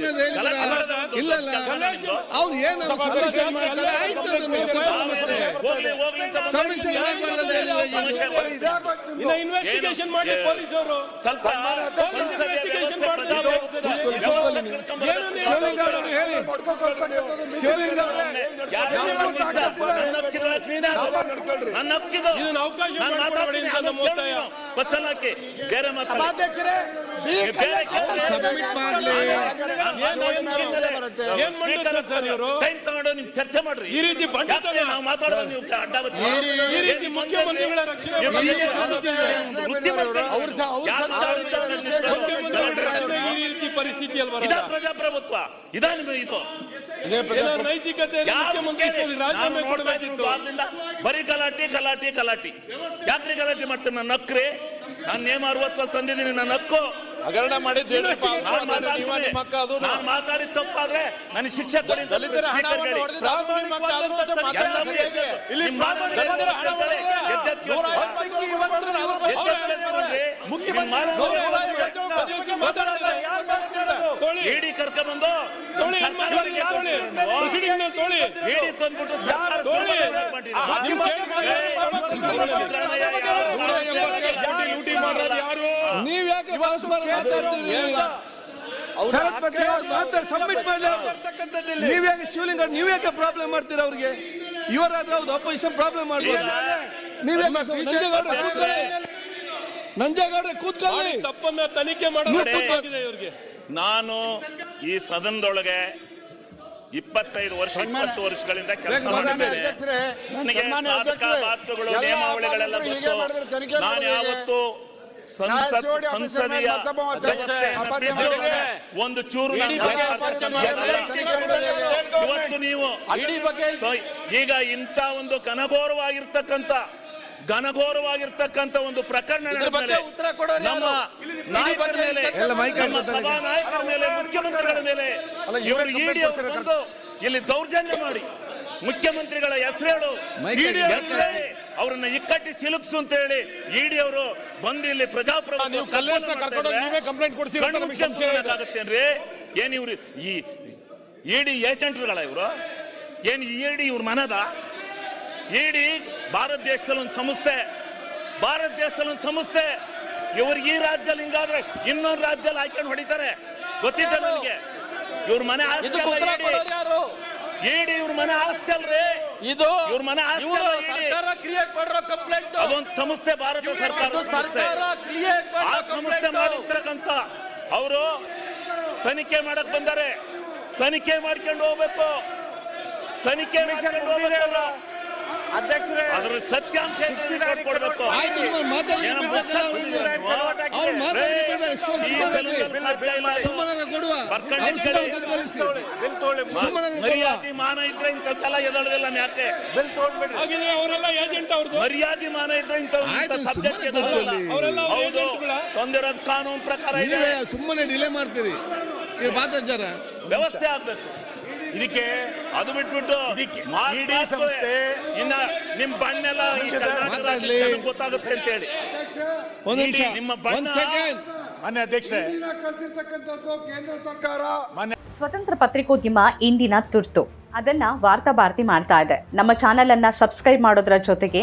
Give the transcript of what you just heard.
ಅನ್ನೋದು ಹೇಳಿದ್ರ ಇಲ್ಲ ಇಲ್ಲ ಅವ್ರು ಏನು ಸಬ್ಮಿಷನ್ ಮಾಡ್ತಾರೆ ಆಯ್ತು ಸಬ್ಮಿಷನ್ ಇನ್ವೆಸ್ಟಿಗೇಷನ್ ಮಾಡಿ ಪೊಲೀಸ್ ಅವರು ಸ್ವಲ್ಪ ಸಂಸದೀಯ ವ್ಯವಸ್ಥೆ ಪ್ರಜಾಪ್ರಭುತ್ವ ಶಿವಲಿಂಗ ಅವರು ಹೇಳಿ ಶಿವಲಿಂಗ ಅವರೇ ಬೇರೆ ಸಭಾಧ್ಯಕ್ಷರೇ ಚರ್ಚೆ ಮಾಡ್ರಿ ಈ ರೀತಿ ನಾವು ಮಾತಾಡೋದು ನೀವು? ಈ ರೀತಿ ಮುಖ್ಯಮಂತ್ರಿಗಳ ಈ ರೀತಿ ಪರಿಸ್ಥಿತಿ ಇದಾ ಬರಲ್ಲ ಪ್ರಜಾಪ್ರಭುತ್ವ. ಇದಾನ ಇದು. ನೈತಿಕತೆ ಮುಖ್ಯಮಂತ್ರಿ ಬರೀ ಗಲಾಟೆ ಗಲಾಟೆ ಗಲಾಟೆ. ಯಾಕ್ರಿ ಗಲಾಟೆ ಮಾಡ್ತೇನೆ ನನ್ನ ಹಕ್ರಿ ನಾನು ನೇಮ ಅರವತ್ತಲ್ಲಿ ತಂದಿದ್ದೀನಿ ನನ್ನ ಹಕ್ಕು. ಹಗರಣ ಮಾಡಿದ್ದು ನಾನು ಮಾತಾಡಿ, ನೀವ ನಿಮ್ಮ ಅಕ್ಕ ಅದು ನಾನು ಮಾತಾಡಿದ ತಪ್ಪಾದ್ರೆ ನನ್ನ ಶಿಕ್ಷಕ ಕೊಡಿ ಅಂತ ಬಗ್ಗೆ ಅವ್ರು ಮಾತಾಡ್ ಸಬ್ಮಿಟ್ ಮಾಡ್ಲಿ. ನೀವ್ ಶಿವಲಿಂಗ ನೀವ್ ಯಾಕೆ ಪ್ರಾಬ್ಲಮ್ ಮಾಡ್ತೀರಾ ಅವ್ರಿಗೆ? ಇವರಾದ್ರೆ ಹೌದು ಅಪೋಸಿಷನ್ ಪ್ರಾಬ್ಲಮ್ ಮಾಡ್ಬೋದು ನೀವೇ ಯಾಕೆ ನಂಜೇಗೌಡ ಕೂತ್ಕೊಳ್ಳಿ. ತಪ್ಪನ್ನ ತನಿಖೆ ಮಾಡಿ ಇವ್ರಿಗೆ? ನಾನು ಈ ಸದನದೊಳಗೆ ಇಪ್ಪತ್ತೈದು ವರ್ಷ ಇಪ್ಪತ್ತು ವರ್ಷಗಳಿಂದ ಕೆಲಸ ಮಾಡಿದ್ದೇನೆ. ಅಧ್ಯಕ್ಷರೇ ನನಗೆ ಮಾತುಗಳು ನಿಯಮಾವಳಿಗಳೆಲ್ಲ ಗೊತ್ತು. ನಾನು ಯಾವತ್ತು ಸಂಸತ್ ಸಂಸದೀಯ ಒಂದು ಚೂರು? ಇವತ್ತು ನೀವು ಈಗ ಇಂಥ ಒಂದು ಘನಘೋರವಾಗಿರ್ತಕ್ಕಂಥ ಘನಘೋರವಾಗಿರ್ತಕ್ಕಂಥ ಒಂದು ಪ್ರಕರಣ ನಮ್ಮ ನಾಯಕರ ಮೇಲೆ ನಮ್ಮ ಹಾಕ್ತಾರೆ. ಸಭಾ ನಾಯಕರ ಮೇಲೆ ಮುಖ್ಯಮಂತ್ರಿಗಳ ಮೇಲೆ ಇವರು ಇಡಿ ಅವರು ಬಂದು ಇಲ್ಲಿ ದೌರ್ಜನ್ಯ ಮಾಡಿ ಮುಖ್ಯಮಂತ್ರಿಗಳ ಹೆಸರೇಳು. ಹೆಸರೇಳಿ ಅವರನ್ನ ಇಕ್ಕಟ್ಟಿ ಸಿಲುಕ್ಸು ಅಂತ ಹೇಳಿ ಇಡಿ ಅವರು ಬಂದು ಇಲ್ಲಿ ಪ್ರಜಾಪ್ರಭುತ್ವ ನೀವು ಕಲ್ಲೇಶ್ನ ಕರ್ಕೊಂಡು ಹೋಗಿ ಕಂಪ್ಲೇಂಟ್. ಆಗುತ್ತೇನ್ರಿ ಏನ್ ಇವ್ರು ಈ ಇಡಿ ಏಜೆಂಟ್ಗಳ ಇವರು ಏನ್ ಇಡಿ ಇವ್ರ ಮನದ ಇಡಿ ಭಾರತ ದೇಶದಲ್ಲಿ ಒಂದು ಸಂಸ್ಥೆ ಭಾರತ ದೇಶದಲ್ಲಿ ಒಂದು ಸಂಸ್ಥೆ. ಇವ್ರಿಗೆ ಈ ರಾಜ್ಯದಲ್ಲಿ ಹಿಂಗಾದ್ರೆ ಇನ್ನೊಂದು ರಾಜ್ಯದಲ್ಲಿ ಹಾಕೊಂಡು ಹೊಡಿತಾರೆ. ಗೊತ್ತಿದೆ ನನಗೆ ಇವ್ರ ಮನೆ ಆಸ್ತಿ ಇಡಿ. ಇವ್ರ ಮನೆ ಆಸ್ತಿ ಅಲ್ರಿ. ಇದು ಇವ್ರ ಮನೆ ಇವರು ಕ್ರಿಯೇಟ್ ಮಾಡಿರೋ ಕಂಪ್ಲೇಂಟ್ ಅದೊಂದು ಸಂಸ್ಥೆ ಭಾರತ ಸರ್ಕಾರ ಸಂಸ್ಥೆ. ಸರ್ಕಾರ ಕ್ರಿಯೇಟ್ ಆ ಸಂಸ್ಥೆ ಮಾಡಿರ್ತಕ್ಕಂತ ಅವರು ತನಿಖೆ ಮಾಡಕ್ ಬಂದಾರೆ. ತನಿಖೆ ಮಾಡ್ಕೊಂಡು ಹೋಗ್ಬೇಕು. ತನಿಖೆ ಮಾಡ್ಕೊಂಡು ಹೋಗ್ಬೇಕು ಅಧ್ಯಕ್ಷರೇ ಅದ್ರ ಸತ್ಯಾಂಶ ಕೊಡ್ಬೇಕು ನೀವು ಸುಮ್ಮನೆ ಕೊಡುವ. ಮರ್ಯಾದೆ ಮಾನ ಇದ್ರೆ ಇಂಥದ್ದೆಲ್ಲ ಎದಳದಿಲ್ಲ ಯಾಕೆ? ಹಾಗಿದ್ರೆ ಅವರೆಲ್ಲ ಏಜೆಂಟ್ ಅವ್ರದ್ದು ಮರ್ಯಾದೆ ಮಾನ ಇದ್ರೆ ಇಂಥ ಆಯ್ತು, ಸಬ್ಜೆಕ್ಟ್ ಸುಮ್ಮನೆ ಅವರೆಲ್ಲ ಅವ್ರ ಹೌದು. ತಂದಿರೋದು ಕಾನೂನು ಪ್ರಕಾರ ಇದೆ. ಸುಮ್ಮನೆ ಡಿಲೇ ಮಾಡ್ತೀರಿ. ಈಗ ಮಾತಾಡ್ತಾರ ವ್ಯವಸ್ಥೆ ಆಗ್ಬೇಕು. ಇದಕ್ಕೆ ಅದು ಬಿಟ್ಬಿಟ್ಟು ಮಾತು ಸಂಸ್ಥೆ ಇನ್ನ ನಿಮ್ ಬಣ್ಣೆಲ್ಲ ಗೊತ್ತಾಗುತ್ತೆ ಅಂತ ಹೇಳಿ ಒಂದ್ ನಿಮಿಷ ನಿಮ್ಮ ಮಾನ್ಯ ಅಧ್ಯಕ್ಷರೇ. ಕೇಂದ್ರ ಸರ್ಕಾರ. ಸ್ವತಂತ್ರ ಪತ್ರಿಕೋದ್ಯಮ ಇಂದಿನ ತುರ್ತು. ಅದನ್ನ ವಾರ್ತಾ ಭಾರತಿ ಮಾಡ್ತಾ ಇದೆ. ನಮ್ಮ ಚಾನೆಲ್ ಅನ್ನ ಸಬ್ಸ್ಕ್ರೈಬ್ ಮಾಡೋದ್ರ ಜೊತೆಗೆ